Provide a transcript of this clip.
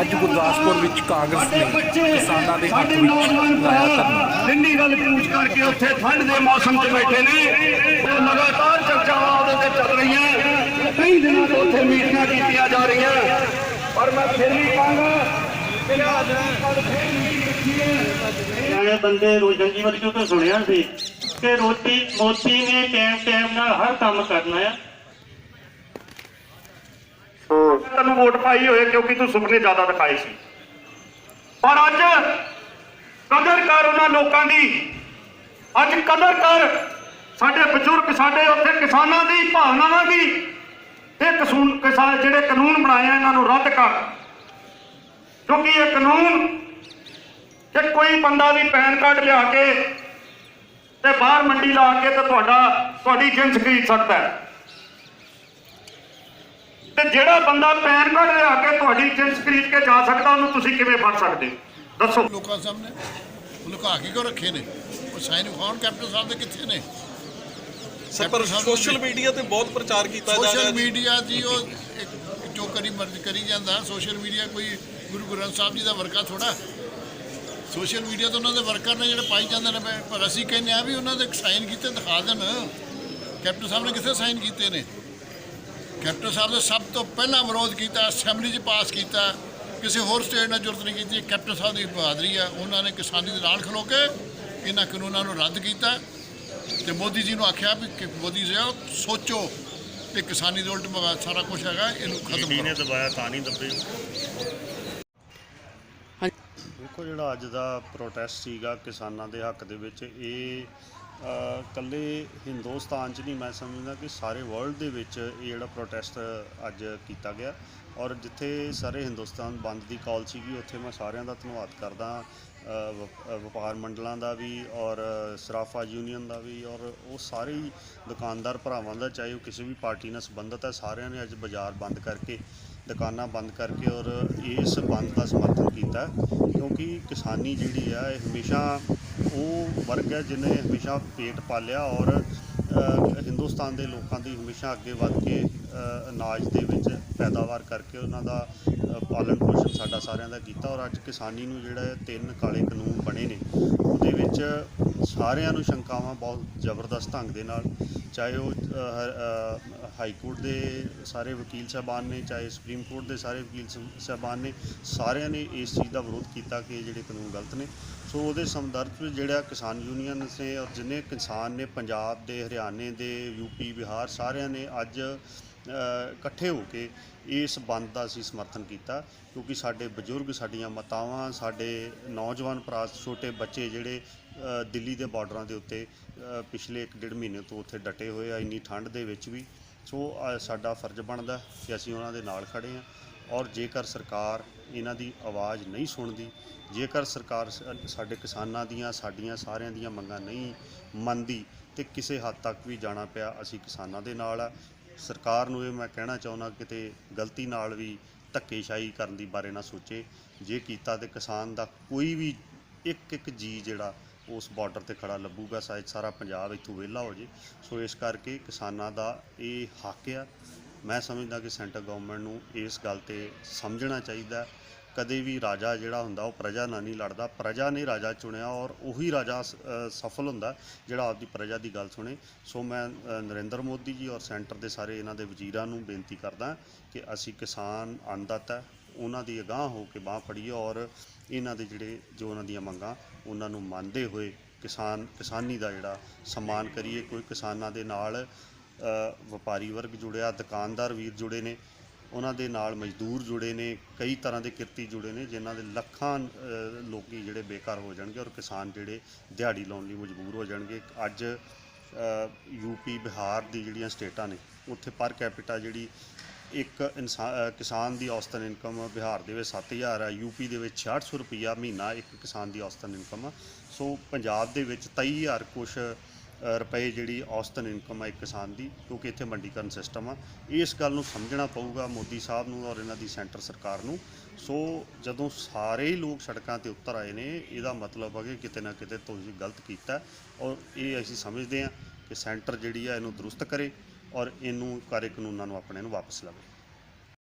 ਅੱਜ ਗੁਰਦਾਸਪੁਰ ਵਿੱਚ ਕਾਂਗਰਸ ਨੇ ਕਿਸਾਨਾਂ ਦੇ ਹੱਕ ਵਿੱਚ ਲਾਇਆ ਧਰਨਾ। ਵੱਲ ਕੂਚ ਕਰਕੇ ਉੱਥੇ ਠੰਡ ਦੇ ਮੌਸਮ 'ਚ ਬੈਠੇ ਨੇ ਉਹ ਲਗਾਤਾਰ ਚਰਚਾਵਾਂ ਉਹਦੇ ਤੇ ਚੱਲ ਰਹੀਆਂ। ਕਈ ਦਿਨਾਂ ਤੋਂ ਉੱਥੇ ਮੀਟਿੰਗਾਂ ਕੀਤੀਆਂ ਜਾ ਰਹੀਆਂ। ਪਰ ਮੈਂ ਫਿਰ ਵੀ ਕਹਾਂਗਾ ਸਿਆਣੇ ਬੰਦੇ ਰੋਸ਼ਨ ਜੀ ਵਰਗੇ ਤੋਂ ਸੁਣਿਆ ਸੀ ਕਿ ਰੋਟੀ ਮੋਦੀ ਨੇ ਟਾਈਮ ਟਾਈਮ ਨਾਲ ਹਰ ਕੰਮ ਕਰਨਾ ਆ। ਤੈਨੂੰ ਵੋਟ ਪਾਈ ਹੋਏ ਕਿਉਂਕਿ ਤੂੰ ਸੁਪਨੇ ਜ਼ਿਆਦਾ ਦਿਖਾਏ ਸੀ। ਪਰ ਅੱਜ ਕਦਰ ਕਰ ਉਹਨਾਂ ਲੋਕਾਂ ਦੀ, ਅੱਜ ਕਦਰ ਕਰ ਸਾਡੇ ਬਜ਼ੁਰਗ, ਸਾਡੇ ਉੱਥੇ ਕਿਸਾਨਾਂ ਦੀ, ਭਾਵਨਾਵਾਂ ਦੀ, ਇਹ ਕਸੂਨ, ਕਿਸਾਨ ਜਿਹੜੇ ਕਾਨੂੰਨ ਬਣਾਏ ਆ, ਇਹਨਾਂ ਨੂੰ ਰੱਦ ਕਰ। ਕਿਉਂਕਿ ਇਹ ਕਾਨੂੰਨ ਕਿ ਕੋਈ ਬੰਦਾ ਵੀ ਪੈਨ ਕਾਰਡ ਲਿਆ ਕੇ ਤੇ ਬਾਹਰ ਮੰਡੀ ਲਾ ਕੇ ਤੇ ਤੁਹਾਡਾ, ਤੁਹਾਡੀ ਜਿੰਸ ਖਰੀਦ ਸਕਦਾ ਹੈ। ਤੇ ਜਿਹੜਾ ਬੰਦਾ ਪੈਨ ਕਾਰਡ ਲਿਆ ਕੇ ਤੁਹਾਡੀ ਜਿੰਸ ਖਰੀਦ ਕੇ ਜਾ ਸਕਦਾ ਉਹਨੂੰ ਤੁਸੀਂ ਕਿਵੇਂ ਫੜ ਸਕਦੇ? ਦੱਸੋ। ਲੋਕਾਂ ਸਾਹਮਣੇ। ਉਹ ਲੁਕਾ ਕੇ ਕਿਉਂ ਰੱਖੇ ਨੇ? ਉਹ ਸਾਈਨ ਵਿਖਾਉਣ ਕੈਪਟਨ ਸਾਹਿਬ ਦੇ ਕਿੱਥੇ ਨੇ? ਪਰ ਸੋਸ਼ਲ ਮੀਡੀਆ ਤੇ ਬਹੁਤ ਪ੍ਰਚਾਰ ਕੀਤਾ ਜਾ ਰਿਹਾ ਸੋਸ਼ਲ ਮੀਡੀਆ ਜੀ ਉਹ ਇੱਕ ਜੋ ਕਰੀ ਮਰਜ਼ੀ ਕਰੀ ਜਾਂਦਾ। ਸੋਸ਼ਲ ਮੀਡੀਆ ਕੋਈ ਗੁਰੂ ਗ੍ਰੰਥ ਸਾਹਿਬ ਜੀ ਦਾ ਵਰਕਾ ਥੋੜਾ ਸੋਸ਼ਲ ਮੀਡੀਆ ਤੋਂ ਉਹਨਾਂ ਦੇ ਵਰਕਰ ਨੇ ਜਿਹੜੇ ਪਾਈ ਜਾਂਦੇ ਨੇ ਪਰ- ਪਰ ਅਸੀਂ ਕਹਿੰਦੇ ਆ ਵੀ ਉਹਨਾਂ ਦੇ ਸਾਈਨ ਕੀਤੇ ਦਿਖਾ ਦੇਣ। ਕੈਪਟਨ ਸਾਹਿਬ ਨੇ ਕਿੱਥੇ ਸਾਈਨ ਕੀਤੇ ਨੇ? ਕੈਪਟਨ ਸਾਹਿਬ ਨੇ ਸਭ ਤੋਂ ਪਹਿਲਾਂ ਵਿਰੋਧ ਕੀਤਾ ਅਸੈਂਬਲੀ 'ਚ ਪਾਸ ਕੀਤਾ। ਕਿਸੇ ਹੋਰ ਸਟੇਟ ਨੇ ਜ਼ਰੂਰਤ ਨਹੀਂ ਕੀਤੀ ਕੈਪਟਨ ਸਾਹਿਬ ਦੀ ਬਹਾਦਰੀ ਆ। ਉਹਨਾਂ ਨੇ ਕਿਸਾਨੀ ਦੇ ਨਾਲ ਖਲੋ ਕੇ ਇਹਨਾਂ ਕਾਨੂੰਨਾਂ ਨੂੰ ਰੱਦ ਕੀਤਾ ਤੇ ਮੋਦੀ ਜੀ ਨੂੰ ਆਖਿਆ ਵੀ ਕਿ ਮੋਦੀ ਜੀ ਸੋਚੋ ਕਿ ਕਿਸਾਨੀ ਦੇ ਉਲਟ ਮਗਾ ਸਾਰਾ ਕੁਝ ਹੈਗਾ ਇਹਨੂੰ ਖਤਮ ਕਰੋ। ਦਬਾਇਆ ਤਾਂ ਨਹੀਂ ਦੱਬੇ ਦੇਖੋ ਜਿਹੜਾ ਅੱਜ ਦਾ ਪ੍ਰੋਟੈਸਟ ਸੀਗਾ ਕਿਸਾਨਾਂ ਦੇ ਹੱਕ ਦੇ ਵਿੱਚ ਇਹ ਅ, ਇਕੱਲੇ ਹਿੰਦੁਸਤਾਨ 'ਚ ਨਹੀਂ ਮੈਂ ਸਮਝਦਾ ਕਿ ਸਾਰੇ ਵਰਲਡ ਦੇ ਵਿੱਚ ਇਹ ਜਿਹੜਾ ਪ੍ਰੋਟੈਸਟ ਅੱਜ ਕੀਤਾ ਗਿਆ। ਔਰ ਜਿੱਥੇ ਸਾਰੇ ਹਿੰਦੁਸਤਾਨ ਬੰਦ ਦੀ ਕਾਲ ਸੀਗੀ ਉੱਥੇ ਮੈਂ ਸਾਰਿਆਂ ਦਾ ਧੰਨਵਾਦ ਕਰਦਾ। ਵਪ- ਵਪਾਰ ਮੰਡਲਾਂ ਦਾ ਵੀ ਔਰ ਸਰਾਫਾ ਯੂਨੀਅਨ ਦਾ ਵੀ ਔਰ ਉਹ ਸਾਰੇ ਹੀ ਦੁਕਾਨਦਾਰ ਭਰਾਵਾਂ ਦਾ ਚਾਹੇ ਉਹ ਕਿਸੇ ਵੀ ਪਾਰਟੀ ਨਾਲ ਸੰਬੰਧਿਤ ਹੈ ਸਾਰਿਆਂ ਨੇ ਅੱਜ ਬਾਜ਼ਾਰ ਬੰਦ ਕਰਕੇ ਦੁਕਾਨਾਂ ਬੰਦ ਕਰਕੇ ਔਰ ਇਸ ਬੰਦ ਦਾ ਸਮਰਥਨ ਕੀਤਾ। ਕਿਉਂਕਿ ਕਿਸਾਨੀ ਜਿਹੜੀ ਆ, ਇਹ ਹਮੇਸ਼ਾ ਉਹ ਵਰਗ ਹੈ ਜਿਹਨੇ ਹਮੇਸ਼ਾ ਪੇਟ ਪਾਲਿਆ ਔਰ ਹਿੰਦੁਸਤਾਨ ਦੇ ਲੋਕਾਂ ਦੀ ਹਮੇਸ਼ਾ ਅੱਗੇ ਵੱਧ ਕੇ ਅਨਾਜ ਦੇ ਵਿੱਚ ਪੈਦਾਵਾਰ ਕਰਕੇ ਉਹਨਾਂ ਦਾ ਪਾਲਣ ਪੋਸ਼ਣ ਸਾਡਾ ਸਾਰਿਆਂ ਦਾ ਕੀਤਾ ਔਰ ਅੱਜ ਕਿਸਾਨੀ ਨੂੰ ਜਿਹੜਾ ਤਿੰਨ ਕਾਲੇ ਕਾਨੂੰਨ ਬਣੇ ਨੇ, ਉਹਦੇ ਵਿੱਚ ਸਾਰਿਆਂ ਨੂੰ ਸ਼ੰਕਾਵਾਂ ਬਹੁਤ ਜ਼ਬਰਦਸਤ ਢੰਗ ਦੇ ਨਾਲ। ਚਾਹੇ ਉਹ ਹਾਈ ਕੋਰਟ ਦੇ ਸਾਰੇ ਵਕੀਲ ਸਾਹਿਬਾਨ ਨੇ, ਚਾਹੇ ਸੁਪਰੀਮ ਕੋਰਟ ਦੇ ਸਾਰੇ ਵਕੀਲ ਸਾਹਿਬਾਨ ਨੇ, ਸਾਰਿਆਂ ਨੇ ਇਸ ਚੀਜ਼ ਦਾ ਵਿਰੋਧ ਕੀਤਾ ਕਿ ਜਿਹੜੇ ਕਾਨੂੰਨ ਗਲਤ ਨੇ। ਸੋ ਉਹਦੇ ਸੰਦਰਭ ਵਿੱਚ ਜਿਹੜਾ ਕਿਸਾਨ ਯੂਨੀਅਨ ਨੇ ਔਰ ਜਿੰਨੇ ਕਿਸਾਨ ਨੇ, ਪੰਜਾਬ ਦੇ, ਹਰਿਆਣੇ ਦੇ ਯੂਪੀ ਬਿਹਾਰ, ਸਾਰਿਆਂ ਨੇ ਅੱਜ ਇਕੱਠੇ ਹੋ ਕੇ ਇਸ ਬੰਦ ਦਾ ਅਸੀਂ ਸਮਰਥਨ ਕੀਤਾ ਕਿਉਂਕਿ ਸਾਡੇ ਬਜ਼ੁਰਗ ਸਾਡੀਆਂ ਮਾਤਾਵਾਂ ਸਾਡੇ ਨੌਜਵਾਨ ਭਰਾ ਛੋਟੇ ਬੱਚੇ ਜਿਹੜੇ ਦਿੱਲੀ ਦੇ ਬਾਰਡਰਾਂ ਦੇ ਉੱਤੇ ਅ, ਪਿਛਲੇ 1.5 ਮਹੀਨੇ ਤੋਂ ਉੱਥੇ ਡਟੇ ਹੋਏ ਆ ਇੰਨੀ ਠੰਡ ਦੇ ਵਿੱਚ ਵੀ। ਸੋ ਸਾਡਾ ਫਰਜ਼ ਬਣਦਾ ਕਿ ਅਸੀਂ ਉਹਨਾਂ ਦੇ ਨਾਲ ਖੜੇ ਹਾਂ ਔਰ ਜੇਕਰ ਸਰਕਾਰ ਇਹਨਾਂ ਦੀ ਆਵਾਜ਼ ਨਹੀਂ ਸੁਣਦੀ ਜੇਕਰ ਸਰਕਾਰ ਸਾਡੇ ਕਿਸਾਨਾਂ ਦੀਆਂ ਸਾਡੀਆਂ ਸਾਰਿਆਂ ਦੀਆਂ ਮੰਗਾਂ ਨਹੀਂ ਮੰਨਦੀ ਤੇ ਕਿਸੇ ਹੱਦ ਤੱਕ ਵੀ ਜਾਣਾ ਪਿਆ ਅਸੀਂ ਕਿਸਾਨਾਂ ਦੇ ਨਾਲ ਆ। ਸਰਕਾਰ ਨੂੰ ਇਹ ਮੈਂ ਕਹਿਣਾ ਚਾਹੁੰਦਾ ਕਿਤੇ ਗਲਤੀ ਨਾਲ ਵੀ ਧੱਕੇਸ਼ਾਹੀ ਕਰਨ ਦੀ ਬਾਰੇ ਨਾ ਸੋਚੇ। ਜੇ ਕੀਤਾ ਤੇ ਕਿਸਾਨ ਦਾ ਕੋਈ ਵੀ ਇੱਕ ਇੱਕ ਜੀ ਜਿਹੜਾ ਉਸ ਬਾਰਡਰ ਤੇ ਖੜਾ ਲੱਭੂਗਾ, ਸ਼ਾਇਦ ਸਾਰਾ ਪੰਜਾਬ ਇੱਥੋਂ ਵਿਹਲਾ ਹੋ ਜੇ। ਸੋ ਇਸ ਕਰਕੇ ਕਿਸਾਨਾਂ ਦਾ ਇਹ ਹੱਕ ਆ। ਮੈਂ ਸਮਝਦਾ ਕਿ ਸੈਂਟਰ ਗਵਰਨਮੈਂਟ ਨੂੰ ਇਸ ਗੱਲ ਤੇ ਸਮਝਣਾ ਚਾਹੀਦਾ। ਕਦੇ ਵੀ ਰਾਜਾ ਜਿਹੜਾ ਹੁੰਦਾ ਉਹ ਪ੍ਰਜਾ ਨਾਲ ਨਹੀਂ ਲੜਦਾ। ਪ੍ਰਜਾ ਨੇ ਰਾਜਾ ਚੁਣਿਆ ਔਰ ਉਹੀ ਰਾਜਾ ਸ- ਅ, ਸਫਲ ਹੁੰਦਾ ਜਿਹੜਾ ਆਪਦੀ ਪ੍ਰਜਾ ਦੀ ਗੱਲ ਸੁਣੇ। ਸੋ ਮੈਂ ਅ, ਨਰਿੰਦਰ ਮੋਦੀ ਜੀ ਔਰ ਸੈਂਟਰ ਦੇ ਸਾਰੇ ਇਹਨਾਂ ਦੇ ਵਜ਼ੀਰਾਂ ਨੂੰ ਬੇਨਤੀ ਕਰਦਾ ਕਿ ਅਸੀਂ ਕਿਸਾਨ ਅੰਨਦਾਤਾ ਉਹਨਾਂ ਦੀ ਅਗਾਹ ਹੋ ਕੇ ਬਾਹ ਫੜੀਏ ਔਰ ਇਹਨਾਂ ਦੇ ਜਿਹੜੇ ਜੋ ਉਹਨਾਂ ਦੀਆਂ ਮੰਗਾਂ ਉਹਨਾਂ ਨੂੰ ਮੰਨਦੇ ਹੋਏ ਕਿਸਾਨ ਕਿਸਾਨੀ ਦਾ ਜਿਹੜਾ ਸਨਮਾਨ ਕਰੀਏ। ਕੋਈ ਕਿਸਾਨਾਂ ਦੇ ਨਾਲ ਅ, ਵਪਾਰੀ ਵਰਗ ਜੁੜਿਆ ਦੁਕਾਨਦਾਰ ਵੀਰ ਜੁੜੇ ਨੇ ਉਹਨਾਂ ਦੇ ਨਾਲ ਮਜ਼ਦੂਰ ਜੁੜੇ ਨੇ ਕਈ ਤਰ੍ਹਾਂ ਦੇ ਕਿਰਤੀ ਜੁੜੇ ਨੇ ਜਿਨ੍ਹਾਂ ਦੇ ਲੱਖਾਂ ਅ, ਲੋਕੀ ਜਿਹੜੇ ਬੇਕਾਰ ਹੋ ਜਾਣਗੇ ਔਰ ਕਿਸਾਨ ਜਿਹੜੇ ਦਿਹਾੜੀ ਲਾਉਣ ਲਈ ਮਜਬੂਰ ਹੋ ਜਾਣਗੇ। ਅੱਜ ਅ, ਯੂਪੀ ਬਿਹਾਰ ਦੀ ਜਿਹੜੀਆਂ ਸਟੇਟਾਂ ਨੇ ਉੱਥੇ ਪਰ ਕੈਪੀਟਾ ਜਿਹੜੀ ਇੱਕ ਇਨਸਾਨ ਕਿਸਾਨ ਦੀ ਔਸਤਨ ਇਨਕਮ ਬਿਹਾਰ ਦੇ ਵਿੱਚ 7000 ਹੈ ਯੂਪੀ ਦੇ ਵਿੱਚ 6600 ਰੁਪਈਆ ਮਹੀਨਾ ਇੱਕ ਕਿਸਾਨ ਦੀ ਔਸਤਨ ਇਨਕਮ ਆ। ਸੋ ਪੰਜਾਬ ਦੇ ਵਿੱਚ 23000 ਕੁਛ ਰੁਪਏ ਜਿਹੜੀ ਔਸਤਨ ਇਨਕਮ ਆ ਇੱਕ ਕਿਸਾਨ ਦੀ, ਕਿਉਂਕਿ ਇੱਥੇ ਮੰਡੀਕਰਨ ਸਿਸਟਮ ਆ। ਇਸ ਗੱਲ ਨੂੰ ਸਮਝਣਾ ਪਊਗਾ ਮੋਦੀ ਸਾਹਿਬ ਨੂੰ ਔਰ ਇਹਨਾਂ ਦੀ ਸੈਂਟਰ ਸਰਕਾਰ ਨੂੰ। ਸੋ ਜਦੋਂ ਸਾਰੇ ਹੀ ਲੋਕ ਸੜਕਾਂ ਤੇ ਉਤਰ ਆਏ ਨੇ, ਇਹਦਾ ਮਤਲਬ ਆ ਕਿ ਕਿਤੇ ਨਾ ਕਿਤੇ ਤੁਸੀਂ ਗਲਤ ਕੀਤਾ ਔਰ ਇਹ ਅਸੀਂ ਸਮਝਦੇ ਹਾਂ ਕਿ ਸੈਂਟਰ ਜਿਹੜੀ ਆ, ਇਹਨੂੰ ਦਰੁਸਤ ਕਰੇ ਔਰ ਇਹਨੂੰ ਕਾਰੇ ਕਾਨੂੰਨਾਂ ਨੂੰ ਆਪਣੇ ਨੂੰ ਵਾਪਸ ਲਵੇ।